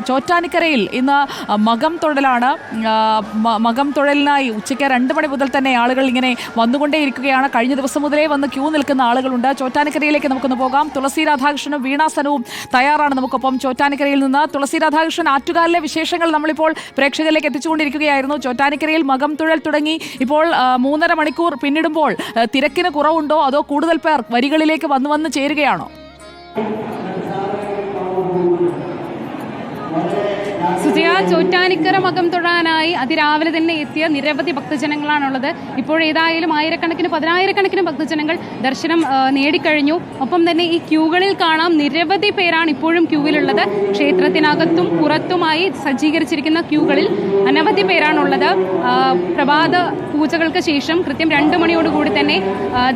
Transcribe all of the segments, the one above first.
ചോറ്റാനിക്കരയിൽ ഇന്ന് മകം തൊഴലാണ്. മകം തൊഴലിനായി ഉച്ചയ്ക്ക് രണ്ട് മണി മുതൽ തന്നെ ആളുകൾ ഇങ്ങനെ വന്നുകൊണ്ടേയിരിക്കുകയാണ്. കഴിഞ്ഞ ദിവസം മുതലേ വന്ന് ക്യൂ നിൽക്കുന്ന ആളുകളുണ്ട്. ചോറ്റാനിക്കരയിലേക്ക് നമുക്കൊന്ന് പോകാം. തുളസി രാധാകൃഷ്ണനും വീണാസനവും തയ്യാറാണ് നമുക്കൊപ്പം ചോറ്റാനിക്കരയിൽ നിന്ന്. തുളസി രാധാകൃഷ്ണൻ ആറ്റുകാലിലെ വിശേഷങ്ങൾ നമ്മളിപ്പോൾ പ്രേക്ഷകരിലേക്ക് എത്തിച്ചുകൊണ്ടിരിക്കുകയായിരുന്നു. ചോറ്റാനിക്കരയിൽ മകം തുഴൽ തുടങ്ങി. ഇപ്പോൾ മൂന്നര മണിക്കൂർ പിന്നിടുമ്പോൾ തിരക്കിന് കുറവുണ്ടോ? അതോ കൂടുതൽ പേർ വരികളിലേക്ക് വന്നു വന്ന് ചേരുകയാണോ? Amen. സുജയ ചോറ്റാനിക്കര മകം തൊഴാനായി അതിരാവിലെ തന്നെ എത്തിയ നിരവധി ഭക്തജനങ്ങളാണുള്ളത്. ഇപ്പോൾ ഏതായാലും ആയിരക്കണക്കിന് പതിനായിരക്കണക്കിന് ഭക്തജനങ്ങൾ ദർശനം നേടിക്കഴിഞ്ഞു. ഒപ്പം തന്നെ ഈ ക്യൂകളിൽ കാണാം നിരവധി പേരാണ് ഇപ്പോഴും ക്യൂവിലുള്ളത്. ക്ഷേത്രത്തിനകത്തും പുറത്തുമായി സജ്ജീകരിച്ചിരിക്കുന്ന ക്യൂകളിൽ അനവധി പേരാണുള്ളത്. പ്രഭാത പൂജകൾക്ക് ശേഷം കൃത്യം രണ്ട് മണിയോടുകൂടി തന്നെ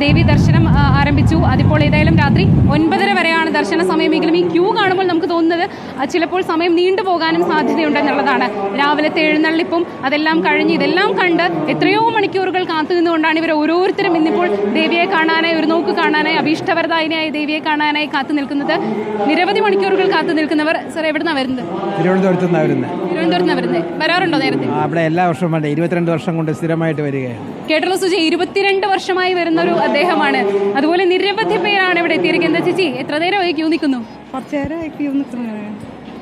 ദേവി ദർശനം ആരംഭിച്ചു. അതിപ്പോൾ ഏതായാലും രാത്രി ഒൻപതര വരെയാണ് ദർശന സമയമെങ്കിലും ഈ ക്യൂ കാണുമ്പോൾ നമുക്ക് തോന്നുന്നത് ചിലപ്പോൾ സമയം നീണ്ടുപോകാനും സാധ്യതയുണ്ടെന്നുള്ളതാണ്. രാവിലത്തെ എഴുന്നള്ളിപ്പും അതെല്ലാം കഴിഞ്ഞ് ഇതെല്ലാം കണ്ട് എത്രയോ മണിക്കൂറുകൾ കാത്തു നിന്നുകൊണ്ടാണ് ഇവർ ഓരോരുത്തരും ഇന്നിപ്പോൾ ദേവിയെ കാണാനായി ഒരു നോക്ക് കാണാനായി അഭീഷ്ടവരദായിനിയായി ദേവിയെ കാണാനായി കാത്തു നിൽക്കുന്നത്. നിരവധി മണിക്കൂറുകൾ കാത്തു നിൽക്കുന്നവർ സർ എവിടുന്നാണ് വരുന്നത്? തിരുവനന്തപുരത്ത് നിന്നാണ് വരുന്നത് തിരുവനന്തപുരത്ത് നിന്ന് വരുന്നത് വരാറുണ്ടോ നേരത്തെ? അവിടെ എല്ലാ വർഷവും വേണ്ട? ഇരുപത്തിരണ്ട് വർഷം കൊണ്ട് സ്ഥിരമായിട്ട് വരികയാണ്. കേട്ടല്ലോ സുജി ഇരുപത്തിരണ്ട് വർഷമായി വരുന്ന ഒരു അദ്ദേഹമാണ്. അതുപോലെ നിരവധി പേരാണ് ഇവിടെ എത്തിയിരിക്കുന്നത്. ചേച്ചി എത്ര നേരമായി ക്യൂ നിൽക്കുന്നു? കുറച്ചേരം ക്യൂ നിൽക്കുന്നത്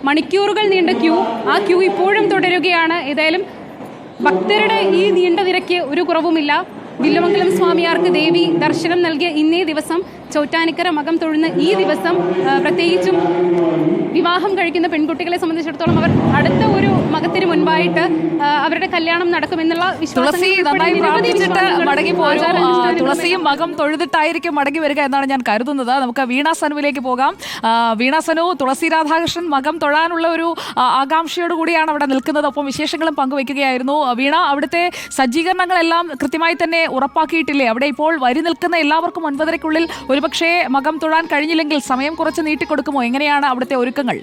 മണിക്കൂറുകൾ നീണ്ട ക്യൂ. ആ ക്യൂ ഇപ്പോഴും തുടരുകയാണ്. ഏതായാലും ഭക്തരുടെ ഈ നീണ്ട നിരക്ക് ഒരു കുറവുമില്ല. വില്ലുമംഗലം സ്വാമിയാർക്ക് ദേവി ദർശനം നൽകിയ ഇന്നേ ദിവസം ചോറ്റാനിക്കര മകം തൊഴുന്ന ഈ ദിവസം പ്രത്യേകിച്ചും വിവാഹം കഴിക്കുന്ന പെൺകുട്ടികളെ സംബന്ധിച്ചിടത്തോളം അവർ അടുത്ത ഒരു മകത്തിന് മുൻപായിട്ട് അവരുടെ കല്യാണം നടക്കുമെന്നുള്ള തുളസിയും മകം തൊഴുതിട്ടായിരിക്കും മടങ്ങി വരിക എന്നാണ് ഞാൻ കരുതുന്നത്. നമുക്ക് വീണ സനുവിലേക്ക് പോകാം. വീണാസനു വീണ സനു തുളസി രാധാകൃഷ്ണൻ മകം തൊഴാനുള്ള ഒരു ആകാംക്ഷയോടുകൂടിയാണ് കൂടിയാണ് അവിടെ നിൽക്കുന്നത്. ഒപ്പം വിശേഷങ്ങളും പങ്കുവയ്ക്കുകയായിരുന്നു. വീണ അവിടുത്തെ സജ്ജീകരണങ്ങളെല്ലാം കൃത്യമായി തന്നെ ഉറപ്പാക്കിയിട്ടില്ലേ? അവിടെ ഇപ്പോൾ വരി നിൽക്കുന്ന എല്ലാവർക്കും ഒൻപതരയ്ക്കുള്ളിൽ ഒരുപക്ഷേ മകം തൊഴാൻ കഴിഞ്ഞില്ലെങ്കിൽ സമയം കുറച്ച് നീട്ടിക്കൊടുക്കുമോ? എങ്ങനെയാണ് അവിടുത്തെ ഒരുക്കങ്ങൾ?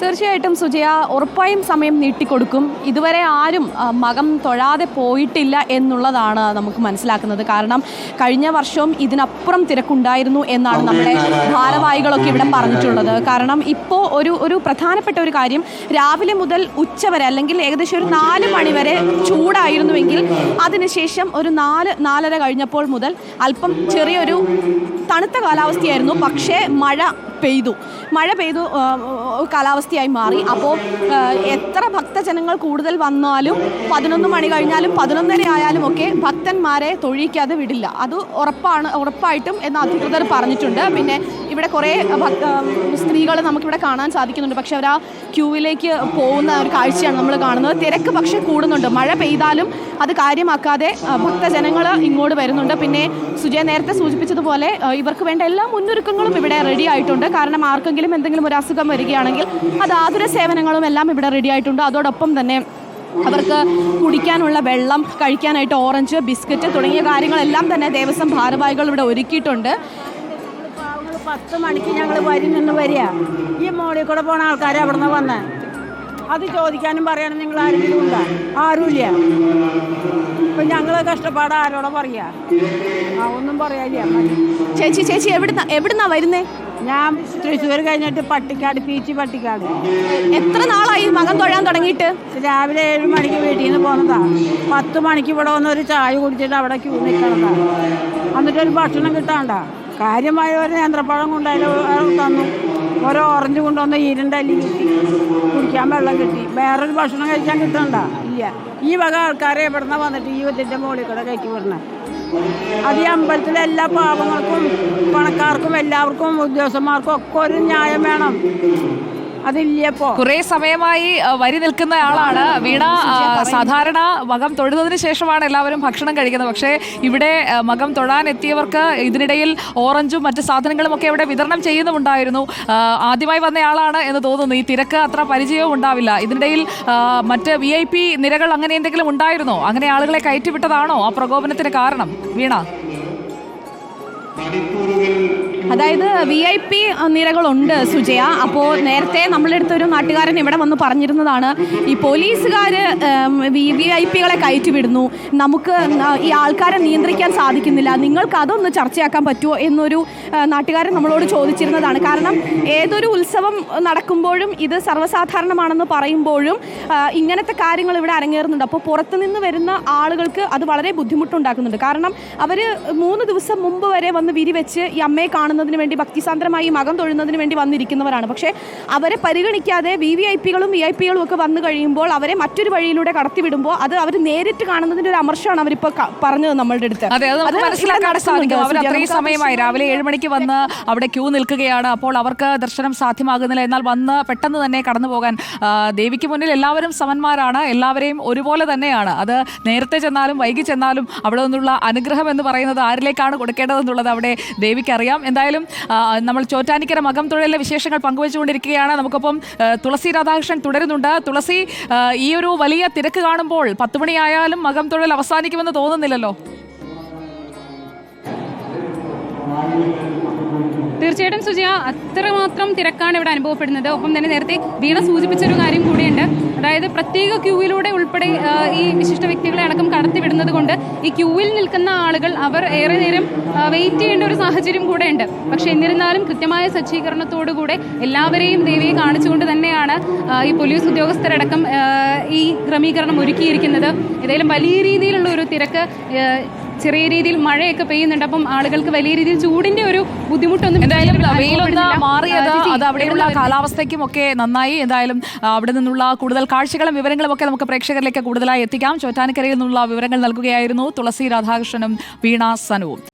തീർച്ചയായിട്ടും സുജയ ഉറപ്പായും സമയം നീട്ടിക്കൊടുക്കും. ഇതുവരെ ആരും മകം തൊഴാതെ പോയിട്ടില്ല എന്നുള്ളതാണ് നമുക്ക് മനസ്സിലാക്കുന്നത്. കാരണം കഴിഞ്ഞ വർഷവും ഇതിനപ്പുറം തിരക്കുണ്ടായിരുന്നു എന്നാണ് നമ്മുടെ ഭാരവാഹികളൊക്കെ ഇവിടെ പറഞ്ഞിട്ടുള്ളത്. കാരണം ഇപ്പോൾ ഒരു ഒരു പ്രധാനപ്പെട്ട ഒരു കാര്യം രാവിലെ മുതൽ ഉച്ചവരെ അല്ലെങ്കിൽ ഏകദേശം ഒരു നാല് മണിവരെ ചൂടായിരുന്നുവെങ്കിൽ അതിനുശേഷം ഒരു നാല് നാലര കഴിഞ്ഞപ്പോൾ മുതൽ അല്പം ചെറിയൊരു തണുത്ത കാലാവസ്ഥയായിരുന്നു. പക്ഷേ മഴ പെയ്തു. മഴ പെയ്തു കാലാവസ്ഥയായി മാറി. അപ്പോൾ എത്ര ഭക്തജനങ്ങൾ കൂടുതൽ വന്നാലും പതിനൊന്ന് മണി കഴിഞ്ഞാലും പതിനൊന്നര ആയാലും ഒക്കെ ഭക്തന്മാരെ തൊഴിക്കാതെ വിടില്ല. അത് ഉറപ്പാണ് ഉറപ്പായിട്ടും എന്ന് അധികൃതർ പറഞ്ഞിട്ടുണ്ട്. പിന്നെ ഇവിടെ കുറേ സ്ത്രീകൾ നമുക്കിവിടെ കാണാൻ സാധിക്കുന്നുണ്ട്. പക്ഷെ അവർ ആ ക്യൂവിലേക്ക് പോകുന്ന ഒരു കാഴ്ചയാണ് നമ്മൾ കാണുന്നത്. തിരക്ക് പക്ഷേ കൂടുന്നുണ്ട്. മഴ പെയ്താലും അത് കാര്യമാക്കാതെ ഭക്തജനങ്ങൾ ഇങ്ങോട്ട് വരുന്നുണ്ട്. പിന്നെ സുജയ നേരത്തെ സൂചിപ്പിച്ചതുപോലെ ഇവർക്ക് വേണ്ട എല്ലാ മുന്നൊരുക്കങ്ങളും ഇവിടെ റെഡി ആയിട്ടുണ്ട്. കാരണം ആർക്കെങ്കിലും എന്തെങ്കിലും ഒരു അസുഖം വരികയാണെങ്കിൽ അത് ആതുര സേവനങ്ങളും എല്ലാം ഇവിടെ റെഡി ആയിട്ടുണ്ട്. അതോടൊപ്പം തന്നെ അവർക്ക് കുടിക്കാനുള്ള വെള്ളം കഴിക്കാനായിട്ട് ഓറഞ്ച് ബിസ്ക്കറ്റ് തുടങ്ങിയ കാര്യങ്ങളെല്ലാം തന്നെ ദേവസ്വം ഭാരവാഹികൾ ഇവിടെ ഒരുക്കിയിട്ടുണ്ട്. പത്ത് മണിക്ക് ഞങ്ങൾ വരി നിന്ന് വരിക. ഈ മോളിൽ കൂടെ പോണ ആൾക്കാർ അവിടെ നിന്ന് വന്ന്. അത് ചോദിക്കാനും പറയാനും നിങ്ങൾ ആരെങ്കിലും ഉണ്ടോ? ആരുമില്ല. ഇപ്പം ഞങ്ങൾ കഷ്ടപ്പാട് ആരോടെ പറയാ. ആ ഒന്നും പറയാനില്ല. ചേച്ചി ചേച്ചി എവിടുന്ന എവിടുന്നാ വരുന്നേ? ഞാൻ തൃശ്ശൂർ കഴിഞ്ഞിട്ട് പട്ടിക്കാട് പീച്ചി പട്ടിക്കാട്. എത്ര നാളായി മകൻ തൊഴാൻ തുടങ്ങിയിട്ട്? രാവിലെ ഏഴ് മണിക്ക് വീട്ടിൽ നിന്ന് പോന്നതാ. പത്ത് മണിക്ക് ഇവിടെ വന്ന് ഒരു ചായ കുടിച്ചിട്ട് അവിടെ ക്യൂ നിൽക്കണതാ എന്നിട്ടൊരു ഭക്ഷണം കിട്ടാണ്ട. കാര്യമായ ഒരു നേന്ത്രപ്പഴം കൊണ്ടതിൽ തന്നു. ഓരോ ഓറഞ്ച് കൊണ്ടുവന്ന് അല്ലി കിട്ടി. കുടിക്കാൻ വെള്ളം കിട്ടി. വേറൊരു ഭക്ഷണം കഴിക്കാൻ കിട്ടണ്ട. ഇല്ല. ഈ വക ആൾക്കാരെ എവിടുന്ന വന്നിട്ട് ഈ ഇതിന്റെ മുകളിൽ കൂടെ കയറ്റി വിടണേ. അത് ഈ അമ്പലത്തിലെ എല്ലാ പാവങ്ങൾക്കും പണക്കാർക്കും എല്ലാവർക്കും ഉദ്യോഗസ്ഥന്മാർക്കും ഒക്കെ ഒരു ന്യായം വേണം. അതില്ലപ്പോ കുറെ സമയമായി വരി നിൽക്കുന്ന ആളാണ്. വീണ സാധാരണ മകം തൊഴുന്നതിന് ശേഷമാണ് എല്ലാവരും ഭക്ഷണം കഴിക്കുന്നത്. പക്ഷേ ഇവിടെ മകം തൊഴാൻ എത്തിയവർക്ക് ഇതിനിടയിൽ ഓറഞ്ചും മറ്റ് സാധനങ്ങളും ഒക്കെ ഇവിടെ വിതരണം ചെയ്യുന്നുണ്ടായിരുന്നു ആദ്യമായി വന്നയാളാണ് എന്ന് തോന്നുന്നു. ഈ തിരക്ക് അത്ര പരിചയവും ഉണ്ടാവില്ല. ഇതിനിടയിൽ മറ്റ് വി ഐ പി നിരകൾ അങ്ങനെ എന്തെങ്കിലും ഉണ്ടായിരുന്നോ? അങ്ങനെ ആളുകളെ കയറ്റിവിട്ടതാണോ ആ പ്രകോപനത്തിന് കാരണം? വീണ. മണിക്കൂറുകൾ അതായത് വി ഐ പി നിരകളുണ്ട് സുജയ. അപ്പോൾ നേരത്തെ നമ്മളുടെ അടുത്ത് ഒരു നാട്ടുകാരൻ ഇവിടെ വന്ന് പറഞ്ഞിരുന്നതാണ് ഈ പോലീസുകാർ വി ഐ പികളെ കയറ്റിവിടുന്നു. നമുക്ക് ഈ ആൾക്കാരെ നിയന്ത്രിക്കാൻ സാധിക്കുന്നില്ല. നിങ്ങൾക്ക് അതൊന്ന് ചർച്ചയാക്കാൻ പറ്റുമോ എന്നൊരു നാട്ടുകാരൻ നമ്മളോട് ചോദിച്ചിരുന്നതാണ്. കാരണം ഏതൊരു ഉത്സവം നടക്കുമ്പോഴും ഇത് സർവസാധാരണമാണെന്ന് പറയുമ്പോഴും ഇങ്ങനത്തെ കാര്യങ്ങൾ ഇവിടെ അരങ്ങേറുന്നുണ്ട്. അപ്പോൾ പുറത്തുനിന്ന് വരുന്ന ആളുകൾക്ക് അത് വളരെ ബുദ്ധിമുട്ടുണ്ടാക്കുന്നുണ്ട്. കാരണം അവർ മൂന്ന് ദിവസം മുമ്പ് വരെ വന്ന് വിരിവെച്ച് ഈ അമ്മയെ കാണുന്നതിന് വേണ്ടി ഭക്തിസാന്ദ്രമായി മകം തൊഴുന്നതിന് വേണ്ടി വന്നിരിക്കുന്നവരാണ്. പക്ഷേ അവരെ പരിഗണിക്കാതെ വി വി ഐ പികളും വി ഐ പികളും ഒക്കെ വന്നു കഴിയുമ്പോൾ അവരെ മറ്റൊരു വഴിയിലൂടെ കടത്തിവിടുമ്പോൾ അത് അവർ നേരിട്ട് കാണുന്നതിന്റെ ഒരു അമർഷമാണ് അവരിപ്പോൾ പറഞ്ഞത് നമ്മളുടെ അടുത്ത്. അതെ അത് മനസ്സിലാക്കാൻ സാധിക്കും. അവർ. അത്രയും സമയമായി രാവിലെ ഏഴ് മണിക്ക് വന്ന് അവിടെ ക്യൂ നിൽക്കുകയാണ്. അപ്പോൾ അവർക്ക് ദർശനം സാധ്യമാകുന്നില്ല. എന്നാൽ വന്ന് പെട്ടെന്ന് തന്നെ കടന്നു പോകാൻ ദേവിക്ക് മുന്നിൽ എല്ലാവരും സമന്മാരാണ്. എല്ലാവരെയും ഒരുപോലെ തന്നെയാണ്. അത് നേരത്തെ ചെന്നാലും വൈകി ചെന്നാലും അവിടെ നിന്നുള്ള അനുഗ്രഹം എന്ന് പറയുന്നത് ആരിലേക്കാണ് കൊടുക്കേണ്ടതെന്നുള്ളത് അവിടെ ദേവിക്ക് അറിയാം. എന്തായാലും ആ, നമ്മൾ ചോറ്റാനിക്കര മകം തൊഴിലിലെ വിശേഷങ്ങൾ പങ്കുവച്ചുകൊണ്ടിരിക്കുകയാണ്. നമുക്കൊപ്പം തുളസി രാധാകൃഷ്ണൻ തുടരുന്നുണ്ട്. തുളസി ഈ ഒരു വലിയ തിരക്ക് കാണുമ്പോൾ പത്ത് മണിയായാലും മകം തൊഴിൽ അവസാനിക്കുമെന്ന് തോന്നുന്നില്ലല്ലോ? തീർച്ചയായിട്ടും സുജിയ അത്രമാത്രം തിരക്കാണ് ഇവിടെ അനുഭവപ്പെടുന്നത്. ഒപ്പം തന്നെ നേരത്തെ വീണ സൂചിപ്പിച്ചൊരു കാര്യം കൂടിയുണ്ട്. അതായത് പ്രത്യേക ക്യൂവിലൂടെ ഉൾപ്പെടെ ഈ വിശിഷ്ട വ്യക്തികളെ അടക്കം കടത്തിവിടുന്നത് കൊണ്ട് ഈ ക്യൂവിൽ നിൽക്കുന്ന ആളുകൾ അവർ ഏറെ നേരം വെയിറ്റ് ചെയ്യേണ്ട ഒരു സാഹചര്യം കൂടെ ഉണ്ട്. പക്ഷെ എന്നിരുന്നാലും കൃത്യമായ സജ്ജീകരണത്തോടുകൂടെ എല്ലാവരെയും ദേവിയെ കാണിച്ചുകൊണ്ട് തന്നെയാണ് ഈ പോലീസ് ഉദ്യോഗസ്ഥരടക്കം ഈ ക്രമീകരണം ഒരുക്കിയിരിക്കുന്നത്. ഏതായാലും വലിയ രീതിയിലുള്ള ഒരു തിരക്ക് ചെറിയ രീതിയിൽ മഴയൊക്കെ പെയ്യുന്നുണ്ട്. അപ്പം ആളുകൾക്ക് വലിയ രീതിയിൽ ചൂടിന്റെ ഒരു ബുദ്ധിമുട്ടൊന്നും എന്തായാലും വെയിലൊന്ന്. മാറിയത് അത് അവിടെയുള്ള കാലാവസ്ഥയ്ക്കും ഒക്കെ നന്നായി. എന്തായാലും അവിടെ നിന്നുള്ള കൂടുതൽ കാഴ്ചകളും വിവരങ്ങളും ഒക്കെ നമുക്ക് പ്രേക്ഷകരിലേക്ക് കൂടുതലായി എത്തിക്കാം. ചോറ്റാനിക്കരയിൽ നിന്നുള്ള വിവരങ്ങൾ നൽകുകയായിരുന്നു തുളസി രാധാകൃഷ്ണനും വീണ സനുവും.